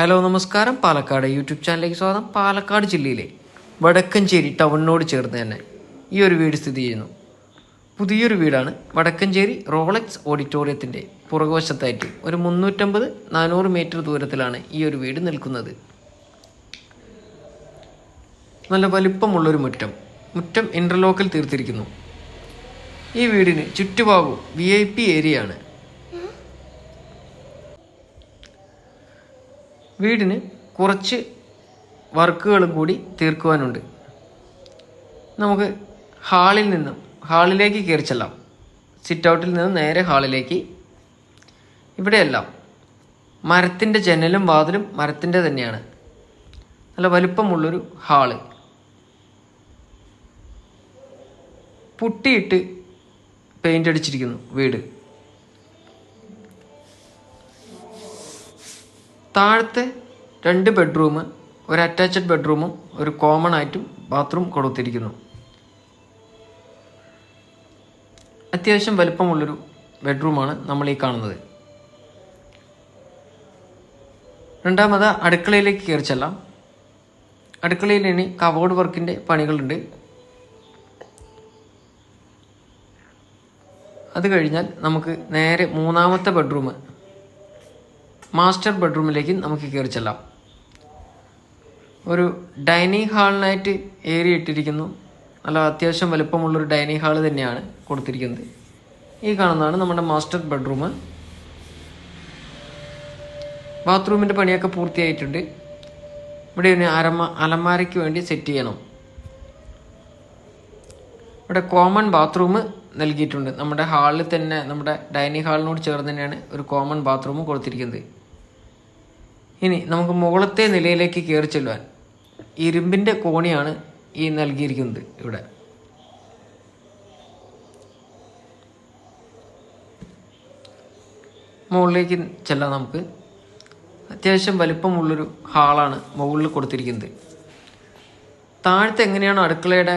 Hello നമസ്കാരം. Palakkad YouTube ചാനലിലേക്ക് സ്വാഗതം. പാലക്കാട് ജില്ലയിലെ വടക്കഞ്ചേരി ടൗണിനോട് ചേർന്ന് തന്നെ ഈ ഒരു വീട് സ്ഥിതി ചെയ്യുന്നു. പുതിയൊരു വീടാണ് വടക്കഞ്ചേരി റോളക്സ് ഓഡിറ്റോറിയത്തിന്റെ പുറകുവശത്തായിട്ട് ഒരു മുന്നൂറ്റമ്പത് നാനൂറ് മീറ്റർ ദൂരത്തിലാണ് ഈ ഒരു വീട് നിൽക്കുന്നത്. നല്ല വലിപ്പമുള്ളൊരു മുറ്റം. മുറ്റം ഇന്റർലോക്കിൽ തീർത്തിരിക്കുന്നു. ഈ വീടിന് ചുറ്റുഭാഗവും വി ഐ പി ഏരിയ വീടിന് കുറച്ച് വർക്കുകളും കൂടി തീർക്കുവാനുണ്ട്. നമുക്ക് ഹാളിൽ നിന്നും ഹാളിലേക്ക് കയറി ചെല്ലാം. സിറ്റ് ഔട്ടിൽ നിന്ന് നേരെ ഹാളിലേക്ക്. ഇവിടെയെല്ലാം മരത്തിന്റെ ജനലും വാതിലും മരത്തിന്റെ തന്നെയാണ്. നല്ല വലുപ്പമുള്ളൊരു ഹാൾ. പുട്ടിയിട്ട് പെയിന്റ് അടിച്ചിരിക്കുന്നു വീട്. താഴത്തെ രണ്ട് ബെഡ്റൂം ഒരു അറ്റാച്ച്ഡ് ബെഡ്റൂമും ഒരു കോമൺ ആയിട്ടും ബാത്റൂം കൊടുത്തിരിക്കുന്നു. അത്യാവശ്യം വലിപ്പമുള്ളൊരു ബെഡ്റൂമാണ് നമ്മൾ ഈ കാണുന്നത്. രണ്ടാമത് അടുക്കളയിലേക്ക് കയറി ചെല്ലാം. അടുക്കളയിൽ ഇനി കവോർഡ് വർക്കിന്റെ പണികളുണ്ട്. അത് കഴിഞ്ഞാൽ നമുക്ക് നേരെ മൂന്നാമത്തെ ബെഡ്റൂം മാസ്റ്റർ ബെഡ്റൂമിലേക്ക് നമുക്ക് കയറി ചെല്ലാം. ഒരു ഡൈനിങ് ഹാളിനായിട്ട് ഏരിയ ഇട്ടിരിക്കുന്നു. നല്ല അത്യാവശ്യം വലുപ്പമുള്ളൊരു ഡൈനിങ് ഹാൾ തന്നെയാണ് കൊടുത്തിരിക്കുന്നത്. ഈ കാണുന്നതാണ് നമ്മുടെ മാസ്റ്റർ ബെഡ്റൂം ബാത്റൂമിന്റെ പണിയൊക്കെ പൂർത്തിയായിട്ടുണ്ട്. ഇവിടെ ഒരു അരമ അലമാരയ്ക്ക് വേണ്ടി സെറ്റ് ചെയ്യണം. ഇവിടെ കോമൺ ബാത്റൂം നൽകിയിട്ടുണ്ട്. നമ്മുടെ ഹാളിൽ തന്നെ നമ്മുടെ ഡൈനിങ് ഹാളിനോട് ചേർന്ന് തന്നെയാണ് ഒരു കോമൺ ബാത്റൂം കൊടുത്തിരിക്കുന്നത്. ഇനി നമുക്ക് മുകളത്തെ നിലയിലേക്ക് കയറി ചെല്ലുവാൻ ഇരുമ്പിന്റെ കോണിയാണ് ഈ നൽകിയിരിക്കുന്നത് ഇവിടെ. മുകളിലേക്ക് ചെല്ലാം നമുക്ക്. അത്യാവശ്യം വലിപ്പമുള്ളൊരു ഹാളാണ് മുകളിൽ കൊടുത്തിരിക്കുന്നത്. താഴത്തെ എങ്ങനെയാണോ അടുക്കളയുടെ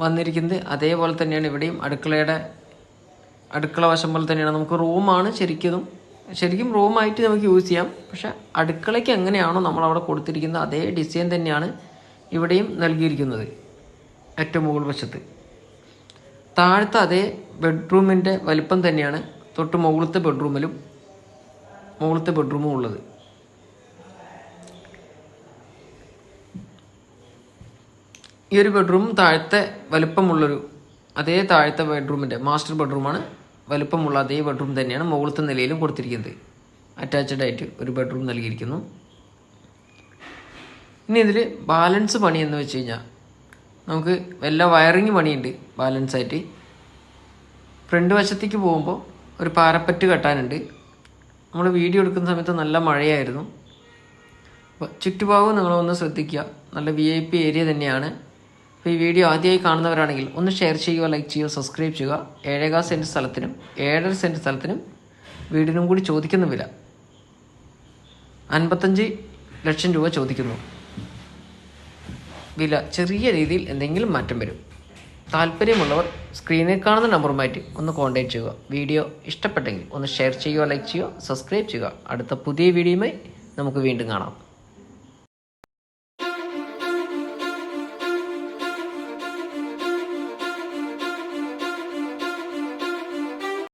വന്നിരിക്കുന്നത് അതേപോലെ തന്നെയാണ് ഇവിടെയും അടുക്കളയുടെ അടുക്കള വശം പോലെ തന്നെയാണ്. നമുക്ക് റൂമാണ് ശരിക്കും ശരിക്കും റൂമായിട്ട് നമുക്ക് യൂസ് ചെയ്യാം. പക്ഷെ അടുക്കളയ്ക്ക് എങ്ങനെയാണോ നമ്മൾ അവിടെ കൊടുത്തിരിക്കുന്നത് അതേ ഡിസൈൻ തന്നെയാണ് ഇവിടെയും നൽകിയിരിക്കുന്നത് ഏറ്റവും മുകൾ വശത്ത്. താഴത്തെ അതേ ബെഡ്റൂമിന്റെ വലിപ്പം തന്നെയാണ് തൊട്ട് മുകളിലത്തെ ബെഡ്റൂമിലും മുകളിലത്തെ ബെഡ്റൂമും ഉള്ളത്. ഈ ഒരു ബെഡ്റൂം താഴത്തെ വലിപ്പമുള്ളൊരു അതേ താഴത്തെ ബെഡ്റൂമിന്റെ മാസ്റ്റർ ബെഡ്റൂമാണ് വലിപ്പമുള്ള അതേ ബെഡ്റൂം തന്നെയാണ് മുകളിലത്തെ നിലയിലും കൊടുത്തിരിക്കുന്നത്. അറ്റാച്ച്ഡ് ആയിട്ട് ഒരു ബെഡ്റൂം നൽകിയിരിക്കുന്നു. ഇനി ഇതിൽ ബാലൻസ് പണി എന്ന് വെച്ച് കഴിഞ്ഞാൽ നമുക്ക് വല്ല വയറിങ് പണിയുണ്ട് ബാലൻസ് ആയിട്ട്. ഫ്രണ്ട് വശത്തേക്ക് പോകുമ്പോൾ ഒരു പാരപ്പറ്റ് കെട്ടാനുണ്ട്. നമ്മൾ വീഡിയോ എടുക്കുന്ന സമയത്ത് നല്ല മഴയായിരുന്നു. അപ്പോൾ ചുറ്റുഭാഗവും നിങ്ങളൊന്ന് ശ്രദ്ധിക്കുക. നല്ല വി ഐ പി ഏരിയ തന്നെയാണ്. അപ്പോൾ ഈ വീഡിയോ ആദ്യമായി കാണുന്നവരാണെങ്കിൽ ഒന്ന് ഷെയർ ചെയ്യുക ലൈക്ക് ചെയ്യുക സബ്സ്ക്രൈബ് ചെയ്യുക. ഏഴേകാ സെന്റ് സ്ഥലത്തിനും ഏഴര സെന്റ് സ്ഥലത്തിനും വീടിനും കൂടി ചോദിക്കുന്ന വില അൻപത്തഞ്ച് ലക്ഷം രൂപ ചോദിക്കുന്നു. വില ചെറിയ രീതിയിൽ എന്തെങ്കിലും മാറ്റം വരും. താല്പര്യമുള്ളവർ സ്ക്രീനിൽ കാണുന്ന നമ്പറുമായിട്ട് ഒന്ന് കോൺടാക്ട് ചെയ്യുക. വീഡിയോ ഇഷ്ടപ്പെട്ടെങ്കിൽ ഒന്ന് ഷെയർ ചെയ്യുക ലൈക്ക് ചെയ്യുക സബ്സ്ക്രൈബ് ചെയ്യുക. അടുത്ത പുതിയ വീഡിയോയുമായി നമുക്ക് വീണ്ടും കാണാം.